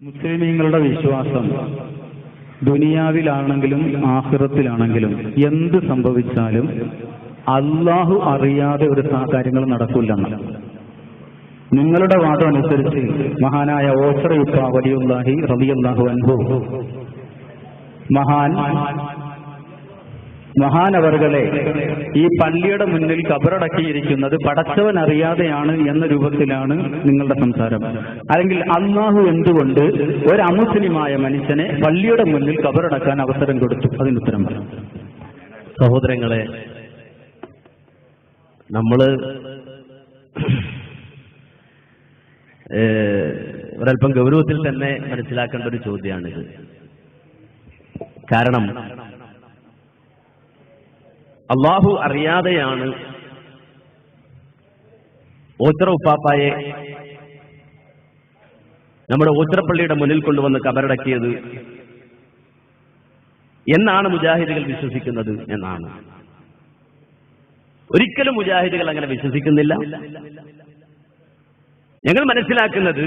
മുസ്ലിമീങ്ങളുടെ വിശ്വാസം ദുനിയാവിലാണെങ്കിലും ആഹ്റത്തിലാണെങ്കിലും എന്ത് സംഭവിച്ചാലും അള്ളാഹു അറിയാതെ ഒരു കാര്യങ്ങൾ നടക്കില്ലെന്ന് നിങ്ങളുടെ വാദം അനുസരിച്ച് മഹാനായ ഓസറയുപ്പ വലിയുല്ലാഹി റബിയല്ലാഹു അൻഹു മഹാൻ മഹാനവറുകളെ ഈ പള്ളിയുടെ മുന്നിൽ കബറടക്കിയിരിക്കുന്നത് പടച്ചവൻ അറിയാതെയാണ് എന്ന രൂപത്തിലാണ് നിങ്ങളുടെ സംസാരം. അല്ലെങ്കിൽ അള്ളാഹു എന്തുകൊണ്ട് ഒരു അമുസ്ലിമായ മനുഷ്യനെ പള്ളിയുടെ മുന്നിൽ കബറടക്കാൻ അവസരം കൊടുത്തു? അതിന് ഉത്തരം സഹോദരങ്ങളെ നമ്മൾ ഒരൽപ്പം ഗൗരവത്തിൽ തന്നെ മനസ്സിലാക്കേണ്ട ഒരു ചോദ്യമാണിത്. കാരണം അള്ളാഹു അറിയാതെയാണ് ഓച്ചറ ഉപ്പാപ്പായെ നമ്മുടെ ഓച്ചറപ്പള്ളിയുടെ മുന്നിൽ കൊണ്ടുവന്ന് കബറടക്കിയത് എന്നാണ് മുജാഹിദികൾ വിശ്വസിക്കുന്നത് എന്നാണ്. ഒരിക്കലും മുജാഹിദികൾ അങ്ങനെ വിശ്വസിക്കുന്നില്ല. ഞങ്ങൾ മനസ്സിലാക്കുന്നത്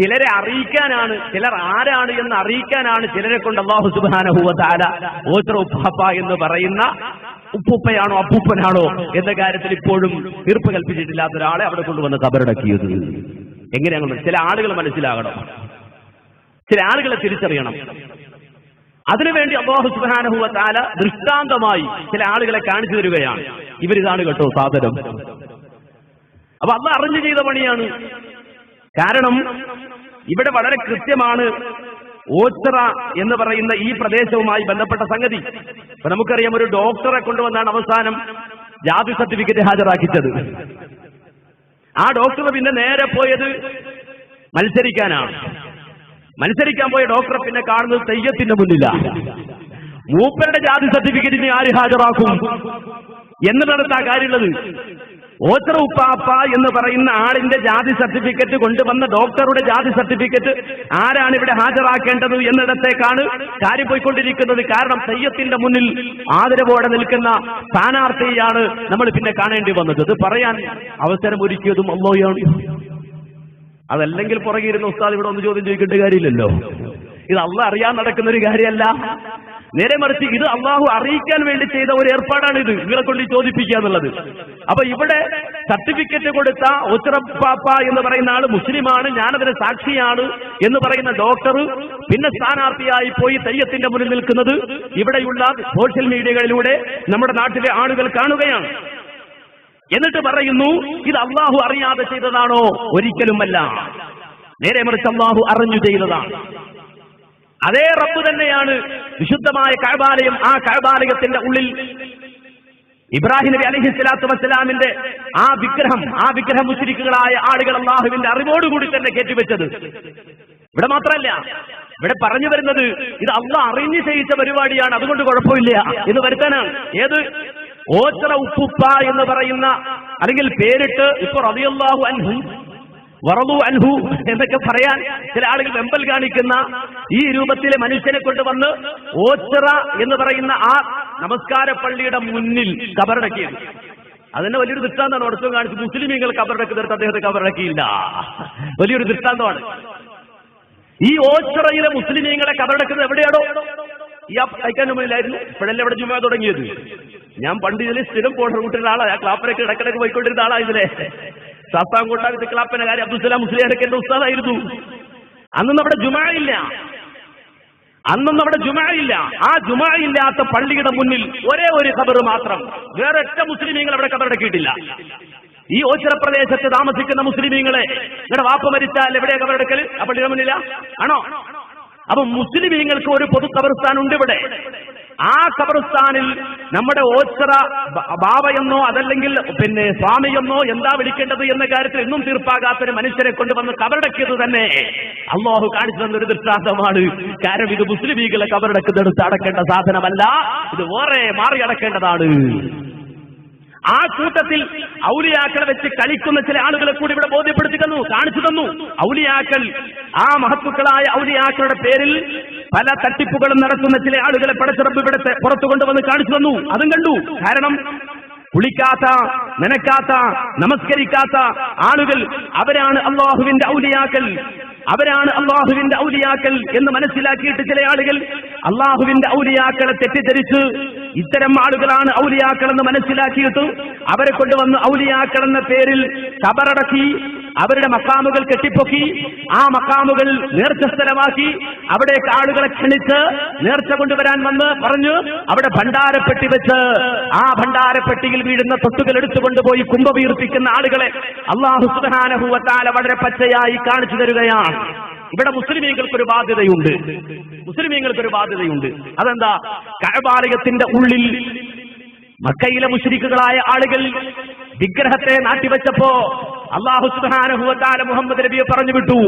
ചിലരെ അറിയിക്കാനാണ് ചിലർ ആരാണ് എന്ന് അറിയിക്കാനാണ് ചിലരെ കൊണ്ട് അള്ളാഹു സുബാനഹുവതാല ഓത്ര ഉപ്പാപ്പ എന്ന് പറയുന്ന ഉപ്പുപ്പയാണോ അപ്പൂപ്പനാണോ എന്ന കാര്യത്തിൽ ഇപ്പോഴും തീർപ്പ് കൽപ്പിച്ചിട്ടില്ലാത്ത ഒരാളെ അവിടെ കൊണ്ടുവന്ന് കബറടക്കിയത്. എങ്ങനെയാണ് ചില ആളുകൾ മനസ്സിലാകണം. ചില ആളുകളെ തിരിച്ചറിയണം. അതിനുവേണ്ടി അള്ളാഹു സുബാനഹുവ താല ദൃഷ്ടാന്തമായി ചില ആളുകളെ കാണിച്ചു തരികയാണ്. ഇവരിതാണ് കേട്ടോ സാധനം. അപ്പൊ അത് അറിഞ്ഞു ചെയ്ത പണിയാണ്. കാരണം ഇവിടെ വളരെ കൃത്യമാണ് ഓച്ചറ എന്ന് പറയുന്ന ഈ പ്രദേശവുമായി ബന്ധപ്പെട്ട സംഗതി. ഇപ്പൊ നമുക്കറിയാം ഒരു ഡോക്ടറെ കൊണ്ടുവന്നാണ് അവസാനം ജാതി സർട്ടിഫിക്കറ്റ് ഹാജരാക്കിച്ചത്. ആ ഡോക്ടർ പിന്നെ നേരെ പോയത് മത്സരിക്കാനാണ്. മത്സരിക്കാൻ പോയ ഡോക്ടറെ പിന്നെ കാണുന്നത് തെയ്യത്തിന്റെ മുന്നില്ല മൂപ്പരുടെ ജാതി സർട്ടിഫിക്കറ്റിന് ആര് ഹാജരാക്കും? എന്ന് ആ കാര്യമുള്ളത്. ഓച്ചറ ഉപ്പാപ്പ എന്ന് പറയുന്ന ആളിന്റെ ജാതി സർട്ടിഫിക്കറ്റ് കൊണ്ടുവന്ന ഡോക്ടറുടെ ജാതി സർട്ടിഫിക്കറ്റ് ആരാണ് ഇവിടെ ഹാജരാക്കേണ്ടത് എന്നിടത്തേക്കാണ് കാര്യം പോയിക്കൊണ്ടിരിക്കുന്നത്. കാരണം തെയ്യത്തിന്റെ മുന്നിൽ ആദരവോടെ നിൽക്കുന്ന സ്ഥാനാർത്ഥിയാണ് നമ്മൾ പിന്നെ കാണേണ്ടി വന്നത്. ഇത് പറയാൻ അവസരം ഒരുക്കിയതും അള്ളോയാണ് അതല്ലെങ്കിൽ പുറകെ ഇരുന്ന ഉസ്താദ് ഇവിടെ ഒന്ന് ചോദ്യം ചോദിക്കേണ്ട കാര്യമില്ലല്ലോ. ഇത് അള്ള അറിയാൻ നടക്കുന്ന ഒരു കാര്യമല്ല. നേരെ മറിച്ച് ഇത് അള്ളാഹു അറിയിക്കാൻ വേണ്ടി ചെയ്ത ഒരു ഏർപ്പാടാണ് ഇത്. നിങ്ങളെ കൊണ്ട് ചോദിപ്പിക്കുക എന്നുള്ളത്. അപ്പൊ ഇവിടെ സർട്ടിഫിക്കറ്റ് കൊടുത്ത ഒച്ചറപ്പാപ്പ എന്ന് പറയുന്ന ആൾ മുസ്ലിമാണ് ഞാനതിന് സാക്ഷിയാണ് എന്ന് പറയുന്ന ഡോക്ടർ പിന്നെ സ്ഥാനാർത്ഥിയായി പോയി തെയ്യത്തിന്റെ മുന്നിൽ നിൽക്കുന്നത് ഇവിടെയുള്ള സോഷ്യൽ മീഡിയകളിലൂടെ നമ്മുടെ നാട്ടിലെ ആളുകൾ കാണുകയാണ്. എന്നിട്ട് പറയുന്നു ഇത് അള്ളാഹു അറിയാതെ ചെയ്തതാണോ? ഒരിക്കലുമല്ല. നേരെ മറിച്ച് അള്ളാഹു അറിഞ്ഞു ചെയ്തതാണ്. അതേ റബ്ബ് തന്നെയാണ് വിശുദ്ധമായ കഴബാലയം ആ കഴബാലയത്തിന്റെ ഉള്ളിൽ. ഇബ്രാഹിം നബി അലഹി സ്വലാത്തു വസ്സലാമിന്റെ ആ വിഗ്രഹം ആ വിഗ്രഹം മുസ്ലിക്കുകളായ ആളുകൾ അള്ളാഹുവിന്റെ അറിവോടുകൂടി തന്നെ കയറ്റിവെച്ചത്. ഇവിടെ മാത്രമല്ല ഇവിടെ പറഞ്ഞു വരുന്നത് ഇത് അള്ളാഹ് അറിഞ്ഞു ചെയ്യിച്ച പരിപാടിയാണ് അതുകൊണ്ട് കുഴപ്പമില്ല എന്ന് വരുത്താനാണ്. ഏത്? ഓച്ചറ ഉപ്പുപ്പ എന്ന് പറയുന്ന അല്ലെങ്കിൽ പേരിട്ട് ഇപ്പൊ റബിയുള്ളാഹു അൻഹു വറതു അൻഹു എന്നൊക്കെ പറയാൻ ചില ആളുകൾ വെമ്പൽ കാണിക്കുന്ന ഈ രൂപത്തിലെ മനുഷ്യനെ കൊണ്ടുവന്ന് ഓച്ചിറ എന്ന് പറയുന്ന ആ നമസ്കാര പള്ളിയുടെ മുന്നിൽ കബറടക്കിയത്. അതിന്റെ വലിയൊരു ദൃഷ്ടാന്തമാണ്. അടുത്തും കാണിച്ച് മുസ്ലിമീങ്ങൾ കബറടക്കി തീർത്ത് അദ്ദേഹത്തെ കബറടക്കിയില്ല. വലിയൊരു ദൃഷ്ടാന്തമാണ്. ഈ ഓച്ചിറയിലെ മുസ്ലിമീങ്ങളെ കബറടക്കുന്നത് എവിടെയാണോ? ഈ അയക്കാൻ മുന്നിലായിരുന്നു ഇപ്പോഴല്ലേ ഇവിടെ ജുമ തുടങ്ങിയത്. ഞാൻ പണ്ട് ഇതിൽ സ്ഥിരം പോണ കൂട്ടിയ ആളാ. ക്ലാപ്പറൊക്കെ ഇടക്കിടക്ക് പോയിക്കൊണ്ടിരുന്ന ആളാ ഇതിലെ. സാത്താംകോട്ടാവിത്തെ ക്ലാപ്പിന്റെ കാര്യം അബ്ദുസലാം മുസ്ലിയാരൊക്കെ എന്റെ ഉസ്താദായിരുന്നു. അന്നൊന്നും അവിടെ ജുമാ അന്നൊന്നും അവിടെ ജുമാ ആ ജുമായില്ലാത്ത പള്ളിയുടെ മുന്നിൽ ഒരേ ഒരു ഖബർ മാത്രം. വേറെ ഒറ്റ മുസ്ലിമീങ്ങൾ അവിടെ കബറടക്കിയിട്ടില്ല ഈ ഓച്ചിറ പ്രദേശത്ത് താമസിക്കുന്ന മുസ്ലിമീങ്ങളെ നിങ്ങളുടെ വാപ്പ മരിച്ചാൽ എവിടെ കബറടക്കൽ ആ പള്ളിയുടെ മുന്നില? ആണോ? അപ്പൊ മുസ്ലിമീങ്ങൾക്ക് ഒരു പൊതു കബർസ്ഥാൻ ഉണ്ട് ഇവിടെ. ആ കബർസ്ഥാനിൽ നമ്മുടെ ഓച്ചറ ബാബയെന്നോ അതല്ലെങ്കിൽ പിന്നെ സ്വാമിയെന്നോ എന്താ വിളിക്കേണ്ടത് എന്ന കാര്യത്തിൽ എന്നും തീർപ്പാകാത്ത ഒരു മനുഷ്യരെ കൊണ്ടുവന്ന് കബറടക്കിയത് തന്നെ. അള്ളാഹു കാണിച്ചു തന്ന ഒരു ദൃഷ്ടാന്തമാണ്. കാരണം ഇത് മുസ്ലിമീകളെ കബറടക്കുന്നിടത്ത് അടക്കേണ്ട സാധനമല്ല. ഇത് വേറെ മാറി അടക്കേണ്ടതാണ് ആ കൂട്ടത്തിൽ ഔലിയാക്കളെ വെച്ച് കളിക്കുന്ന ചില ആളുകളെ കൂടി ഇവിടെ ബോധ്യപ്പെടുത്തി തന്നു കാണിച്ചു തന്നു. ഔലിയാക്കൾ ആ മഹത്വക്കളായ ഔലിയാക്കളുടെ പേരിൽ പല തട്ടിപ്പുകളും നടത്തുന്ന ചില ആളുകളെ പടച്ചിറപ്പ് ഇവിടെ പുറത്തു കൊണ്ടുവന്ന് കാണിച്ചു തന്നു. അതും കണ്ടു. കാരണം കുളിക്കാത്ത നനക്കാത്ത നമസ്കരിക്കാത്ത ആളുകൾ അവരാണ് അള്ളാഹുവിന്റെ ഔലിയാക്കൾ. അവരാണ് അള്ളാഹുവിന്റെ ഔലിയാക്കൽ എന്ന് മനസ്സിലാക്കിയിട്ട് ചില ആളുകൾ അള്ളാഹുവിന്റെ ഔലിയാക്കളെ തെറ്റിദ്ധരിച്ച് ഇത്തരം ആളുകളാണ് ഔലിയാക്കൾ എന്ന് മനസ്സിലാക്കിയിട്ട് അവരെ കൊണ്ടുവന്ന് ഔലിയാക്കൾ എന്ന പേരിൽ കബറടക്കി അവരുടെ മക്കാമുകൾ കെട്ടിപ്പൊക്കി ആ മക്കാമുകൾ നേർച്ച സ്ഥലമാക്കി അവിടേക്ക് ആളുകളെ ക്ഷണിച്ച് നേർച്ച കൊണ്ടുവരാൻ വന്ന് പറഞ്ഞു അവിടെ ഭണ്ഡാരപ്പെട്ടി വെച്ച് ആ ഭണ്ഡാരപ്പെട്ടിയിൽ വീഴുന്ന തൊട്ടുകൾ എടുത്തുകൊണ്ടുപോയി കുംഭവീർപ്പിക്കുന്ന ആളുകളെ അള്ളാഹു സുബാനഹുവത്താല വളരെ പച്ചയായി കാണിച്ചു തരികയാണ്. ഇവിടെ മുസ്ലിമീങ്ങൾക്ക് ഒരു ബാധ്യതയുണ്ട്. മുസ്ലിമീങ്ങൾക്ക് ഒരു ബാധ്യതയുണ്ട്. അതെന്താ? കഴബാലയത്തിന്റെ ഉള്ളിൽ മക്കയിലെ മുഷരിക്കുകളായ ആളുകൾ വിഗ്രഹത്തെ നാട്ടിവെച്ചപ്പോ അള്ളാഹു സുബാനഹുവത്താല മുഹമ്മദ് നബിയെ പറഞ്ഞു വിട്ടു.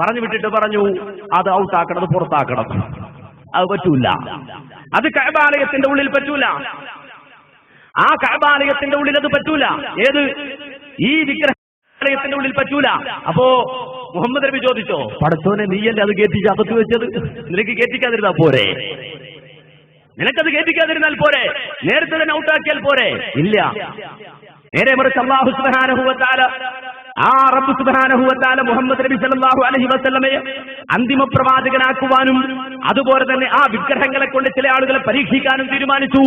പറഞ്ഞു വിട്ടിട്ട് പറഞ്ഞു അത് ഔട്ടാക്കണം അത് പുറത്താക്കണം. അത് പറ്റൂല. അത് കഴബാലയത്തിന്റെ ഉള്ളിൽ പറ്റൂല. ആ കഴബാലയത്തിന്റെ ഉള്ളിൽ അത് പറ്റൂല. ഏത്? ഈ വിഗ്രഹത്തിന്റെ ഉള്ളിൽ പറ്റൂല. അപ്പോ മുഹമ്മദ് നബി ചോദിച്ചോ പടച്ചോനെ നീയല്ലേ അത് കേട്ടിച്ച് അകത്ത് വെച്ചത്? നിനക്ക് കേട്ടിക്കാതിരുന്നാ പോരെ? നിനക്കത് കേട്ടിക്കാതിരുന്നാൽ പോരെ? നേരത്തെ തന്നെ ഔട്ടാക്കിയാൽ പോരെ? ഇല്ല. നേരെ മറിച്ച് അള്ളാഹു സുബാനഹുവത്താല ആ റബ്ബ് സുബാനഹുവത്താല മുഹമ്മദ് നബി സല്ലല്ലാഹു അലഹി വസ്ലമയെ അന്തിമ പ്രവാചകനാക്കുവാനും അതുപോലെ തന്നെ ആ വിഗ്രഹങ്ങളെ കൊണ്ട് ചില ആളുകളെ പരീക്ഷിക്കാനും തീരുമാനിച്ചു.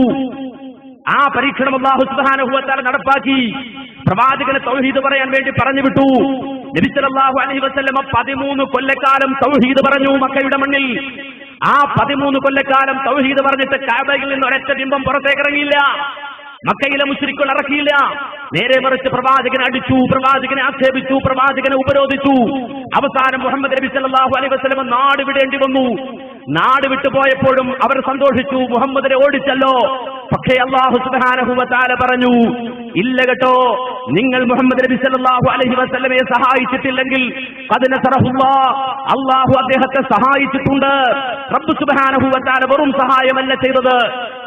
ആ പരീക്ഷണം അള്ളാഹു സുബാനഹുവത്താല നടപ്പാക്കി. പ്രവാചകനെ തൗഹീദ് പറയാൻ വേണ്ടി പറഞ്ഞു വിട്ടു. നബിസലാഹു അലഹി വസ്ലമ പതിമൂന്ന് കൊല്ലക്കാലം തൗഹീദ് പറഞ്ഞു മക്കയുടെ മണ്ണിൽ. ആ പതിമൂന്ന് കൊല്ലക്കാലം തൗഹീദ് പറഞ്ഞിട്ട് കാബയിൽ നിന്ന് ഒരൊറ്റ ബിംബം പുറത്തേക്ക് ഇറങ്ങിയില്ല. മക്കയിലെ മുസ്ലിക്കുകൾ ഇറക്കിയില്ല. നേരെ മറിച്ച് പ്രവാചകനെ അടിച്ചു പ്രവാചകനെ ആക്ഷേപിച്ചു പ്രവാചകനെ ഉപരോധിച്ചു. അവസാനം മുഹമ്മദ് നബി സല്ലല്ലാഹു അലൈഹി വസല്ലം നാട് വിടേണ്ടി വന്നു. നാട് വിട്ടുപോയപ്പോഴും അവർ സന്തോഷിച്ചു മുഹമ്മദിനെ ഓടിച്ചല്ലോ. പക്ഷേ അള്ളാഹു സുബ്ഹാനഹു വതആല പറഞ്ഞു ഇല്ല കേട്ടോ നിങ്ങൾ മുഹമ്മദ് നബി സല്ലല്ലാഹു അലൈഹി വസല്ലമയെ സഹായിച്ചിട്ടില്ലെങ്കിൽ അതിനെ അള്ളാഹു അദ്ദേഹത്തെ സഹായിച്ചിട്ടുണ്ട്. റബ്ബ് സുബ്ഹാനഹു വതആല വെറും സഹായമല്ല ചെയ്തത്.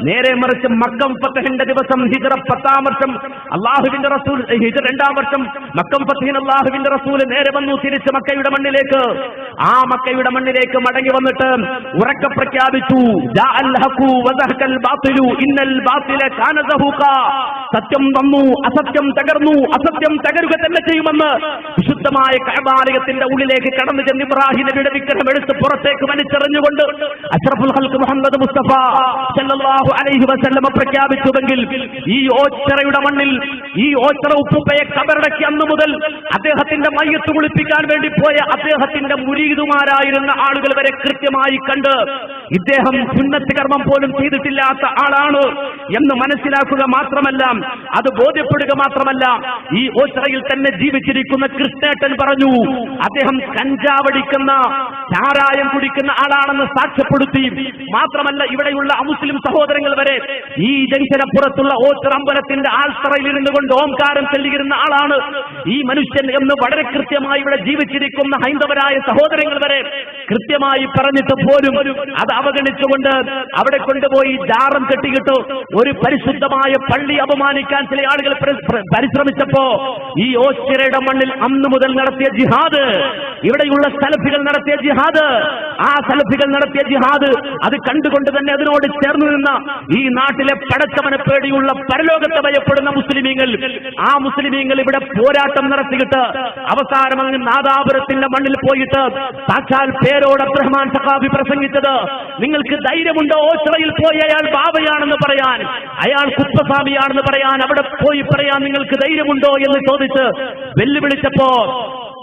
നേരെ മറിച്ച് മക്കം ഫത്തഹിന്റെ ദിവസം ഹിജറ പത്താം വർഷം. അള്ളാഹുവിന്റെ റസൂൽ ഹിജ്റ രണ്ടാം വർഷം. മക്കം ഫത്തഹിൻ അള്ളാഹുവിന്റെ റസൂൽ നേരെ വന്നു തിരിച്ച് മക്കയുടെ മണ്ണിലേക്ക്. ആ മക്കയുടെ മണ്ണിലേക്ക് മടങ്ങി വന്നിട്ട് ഉറക്കെ പ്രഖ്യാപിച്ചു. സത്യം വന്നു അസത്യം തകർന്നു അസത്യം തകരുക തന്നെ ചെയ്യുമെന്ന് വിശുദ്ധമായ കഴബാലയത്തിന്റെ ഉള്ളിലേക്ക് കടന്നു ചെന്ന് ഇബ്രാഹിം നബിയുടെ വിഗ്രഹം എടുത്ത് പുറത്തേക്ക് വലിച്ചെറിഞ്ഞുകൊണ്ട് അഷ്റഫുൽ ഹൽക്ക് മുഹമ്മദ് മുസ്തഫ സല്ലല്ലാഹു അലൈഹി വസല്ലമ പ്രഖ്യാപിച്ചുവെങ്കിൽ ഈ ഓച്ചറയുടെ മണ്ണിൽ ഈ ഓച്ചറ ഉപ്പുപ്പയെ കബറടക്കി അന്നു മുതൽ അദ്ദേഹത്തിന്റെ മയ്യത്ത് കുളിപ്പിക്കാൻ വേണ്ടി പോയ അദ്ദേഹത്തിന്റെ മുരീതുമാരായിരുന്ന ആളുകൾ വരെ കൃത്യമായി കണ്ട് ഇദ്ദേഹം സുന്നത്ത് കർമ്മം പോലും ചെയ്തിട്ടില്ലാത്ത ആളാണ് എന്ന് മനസ്സിലാക്കുക മാത്രമല്ല അത് ബോധ്യപ്പെടുക മാത്രമല്ല ഈ ഓച്ചറയിൽ തന്നെ ജീവിച്ചിരിക്കുന്ന കൃഷ്ണേട്ടൻ പറഞ്ഞു. അദ്ദേഹം കഞ്ചാവടിക്കുന്ന ചാരായം കുടിക്കുന്ന ആളാണെന്ന് സാക്ഷ്യപ്പെടുത്തി. മാത്രമല്ല ഇവിടെയുള്ള അമുസ്ലിം സഹോദരങ്ങൾ വരെ ഈ ജംഗ്ഷനപ്പുറത്തുള്ള ഓച്ചറമ്പലത്തിന്റെ ആൾത്തറയിലിരുന്നു കൊണ്ട് ഓംകാരം ചെല്ലിയിരുന്ന ആളാണ് ഈ മനുഷ്യൻ എന്ന് വളരെ കൃത്യമായി ഇവിടെ ജീവിച്ചിരിക്കുന്ന ഹൈന്ദവരായ സഹോദരങ്ങൾ വരെ കൃത്യമായി പറഞ്ഞിട്ട് പോലും അത് അവഗണിച്ചുകൊണ്ട് അവിടെ കൊണ്ടുപോയി ജാറം കെട്ടിയിട്ടു ഒരു പരിശുദ്ധമായ പള്ളി അപമാനിക്കാൻ ചില ആളുകൾ പ്ര- പ്ര- പരിശ്രമിച്ചപ്പോ ഈ ഓസ്റ്റിരയുടെ മണ്ണിൽ അന്ന് മുതൽ നടത്തിയ ജിഹാദ്. ഇവിടെയുള്ള സലഫികൾ നടത്തിയ ജിഹാദ്. ആ സലഫികൾ നടത്തിയ ജിഹാദ് അത് കണ്ടുകൊണ്ട് തന്നെ അതിനോട് ചേർന്നു നിന്ന ഈ നാട്ടിലെ പടച്ചവനെ പേടിയുള്ള പരലോകത്തെ ഭയപ്പെടുന്ന മുസ്ലിമീങ്ങൾ ആ മുസ്ലിമീങ്ങൾ ഇവിടെ പോരാട്ടം നടത്തിയിട്ട് അവസാനം അങ്ങ് നാദാപുരത്തിന്റെ മണ്ണിൽ പോയിട്ട് സാക്ഷാൽ പേരോട് അബ്രഹ്മാൻ സഖാബി പ്രസംഗിച്ചത് നിങ്ങൾക്ക് ധൈര്യമുണ്ടോ? ഓസ്ട്രയിൽ പോയി അയാൾ ബാബയാണെന്ന് പറയാൻ അയാൾ കുപ്പസ്വാമിയാണെന്ന് പറയാൻ അവിടെ പോയി പറയാൻ നിങ്ങൾക്ക് ധൈര്യമുണ്ടോ? എന്ന് ചോദിച്ച് വെല്ലുവിളിച്ചപ്പോ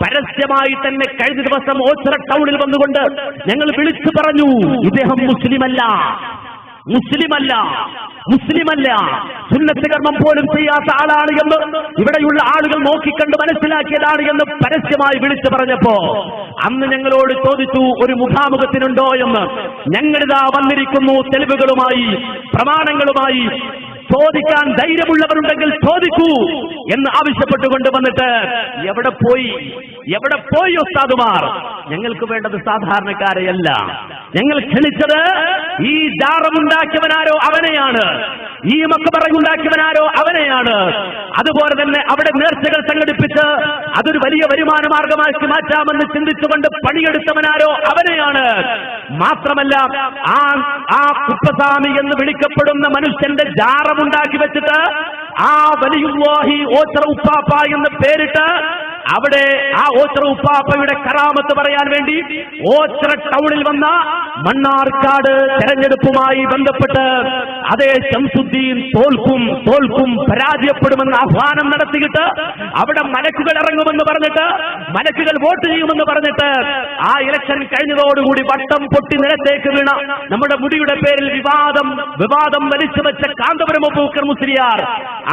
പരസ്യമായി തന്നെ കഴിഞ്ഞ ദിവസം ഓച്ചറ ടൗണിൽ വന്നുകൊണ്ട് ഞങ്ങൾ വിളിച്ചു പറഞ്ഞു ഇദ്ദേഹം മുസ്ലിമല്ല. മുസ്ലിമല്ല. മുസ്ലിമല്ല. സുന്നത്ത് കർമ്മം പോലും ചെയ്യാത്ത ആളാണ് എന്ന് ഇവിടെയുള്ള ആളുകൾ നോക്കിക്കണ്ട് മനസ്സിലാക്കിയതാണ് എന്ന് പരസ്യമായി വിളിച്ചു പറഞ്ഞപ്പോ അന്ന് ഞങ്ങളോട് ചോദിച്ചു ഒരു മുഖാമുഖത്തിനുണ്ടോ? എന്ന് ഞങ്ങളിതാ വന്നിരിക്കുന്നു തെളിവുകളുമായി പ്രമാണങ്ങളുമായി. ചോദിക്കാൻ ധൈര്യമുള്ളവരുണ്ടെങ്കിൽ ചോദിക്കൂ എന്ന് ആവശ്യപ്പെട്ടുകൊണ്ട് വന്നിട്ട് എവിടെ പോയി? എവിടെ പോയി ഉസ്താദുമാർ? ഞങ്ങൾക്ക് വേണ്ടത് സാധാരണക്കാരെയല്ല. ഞങ്ങൾ ക്ഷണിച്ചത് ഈ ജാറമുണ്ടാക്കിയവനാരോ അവനെയാണ്. ഈ മക്കബറയുണ്ടാക്കിയവനാരോ അവനെയാണ്. അതുപോലെ തന്നെ അവിടെ നേർച്ചകൾ സംഘടിപ്പിച്ച് അതൊരു വലിയ വരുമാന മാർഗമാക്കി മാറ്റാമെന്ന് ചിന്തിച്ചുകൊണ്ട് പണിയെടുത്തവനാരോ അവനെയാണ്. മാത്രമല്ല ആ ആ കുപ്പസ്വാമി എന്ന് വിളിക്കപ്പെടുന്ന മനുഷ്യന്റെ ജാറമുണ്ടാക്കി വെച്ചിട്ട് ആ വലിയ ഓച്ചറ ഉപ്പാപ്പ എന്ന് പേരിട്ട് അവിടെ ആ ഓച്ചറ ഉപ്പാപ്പയുടെ കറാമത്ത് പറയാൻ വേണ്ടി ഓച്ചറ ടൗണിൽ വന്ന മണ്ണാർക്കാട് തെരഞ്ഞെടുപ്പുമായി ബന്ധപ്പെട്ട് അതേ ശംസുദ്ദീൻ തോൽക്കും തോൽക്കും പരാജയപ്പെടുമെന്ന് ആഹ്വാനം നടത്തിയിട്ട് അവിടെ മലക്കുകൾ ഇറങ്ങുമെന്ന് പറഞ്ഞിട്ട് മലക്കുകൾ വോട്ട് ചെയ്യുമെന്ന് പറഞ്ഞിട്ട് ആ ഇലക്ഷൻ കഴിഞ്ഞതോടുകൂടി വട്ടം പൊട്ടി നിലത്തേക്ക് വീണ നമ്മുടെ മുടിയുടെ പേരിൽ വിവാദം വിവാദം വലിച്ചു വെച്ച കാന്തപുരം മുസ്ലിയാർ.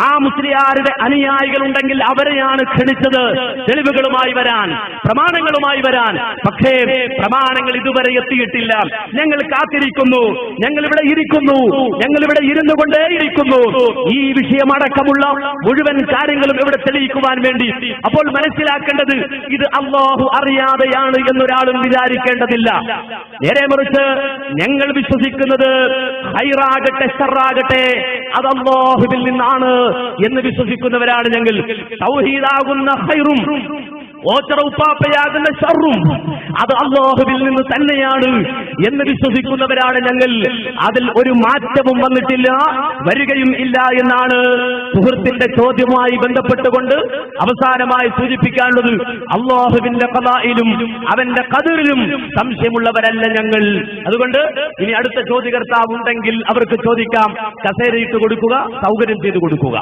ആ മുസ്ലിയാരുടെ അനുയായികൾ ഉണ്ടെങ്കിൽ അവരെയാണ് ക്ഷണിച്ചത്. തെളിവുകളുമായി വരാൻ പ്രമാണങ്ങളുമായി വരാൻ. പക്ഷേ പ്രമാണങ്ങൾ ഇതുവരെ എത്തിയിട്ടില്ല. ഞങ്ങൾ കാത്തിരിക്കുന്നു. ഞങ്ങൾ ഇവിടെ ഇരിക്കുന്നു. ഞങ്ങൾ ഇവിടെ ഇരുന്നു കൊണ്ടേയിരിക്കുന്നു ഈ വിഷയമടക്കമുള്ള മുഴുവൻ കാര്യങ്ങളും ഇവിടെ തെളിയിക്കുവാൻ വേണ്ടി അപ്പോൾ മനസ്സിലാക്കേണ്ടത് ഇത് അള്ളാഹു അറിയാതെയാണ് എന്നൊരാളും വിചാരിക്കേണ്ടതില്ല. നേരെ മറിച്ച് ഞങ്ങൾ വിശ്വസിക്കുന്നത് ഹൈറാകട്ടെ ഷറാകട്ടെ അത് അള്ളാഹുവിൽ നിന്നാണ് എന്ന് വിശ്വസിക്കുന്നവരാണ് ഞങ്ങൾ. തൗഹീദാകുന്ന ഹൈറും ഓച്ചറ ഉപ്പാപ്പയാകുന്ന ഷറും അത് അള്ളാഹുവിൽ നിന്ന് തന്നെയാണ് എന്ന് വിശ്വസിക്കുന്നവരാണ് ഞങ്ങൾ. അതിൽ ഒരു മാറ്റവും വന്നിട്ടില്ല വരികയും ഇല്ല എന്നാണ് സുഹൃത്തിന്റെ ചോദ്യവുമായി ബന്ധപ്പെട്ടുകൊണ്ട് അവസാനമായി സൂചിപ്പിക്കാനുള്ളത് അള്ളാഹുവിന്റെ കഥായിലും അവന്റെ കതിറിലും സംശയമുള്ളവരല്ല ഞങ്ങൾ. അതുകൊണ്ട് ഇനി അടുത്ത ചോദ്യകർത്താവ് ഉണ്ടെങ്കിൽ അവർക്ക് ചോദിക്കാം കസേരയിട്ട് കൊടുക്കുക സൗകര്യം ചെയ്തു കൊടുക്കുക.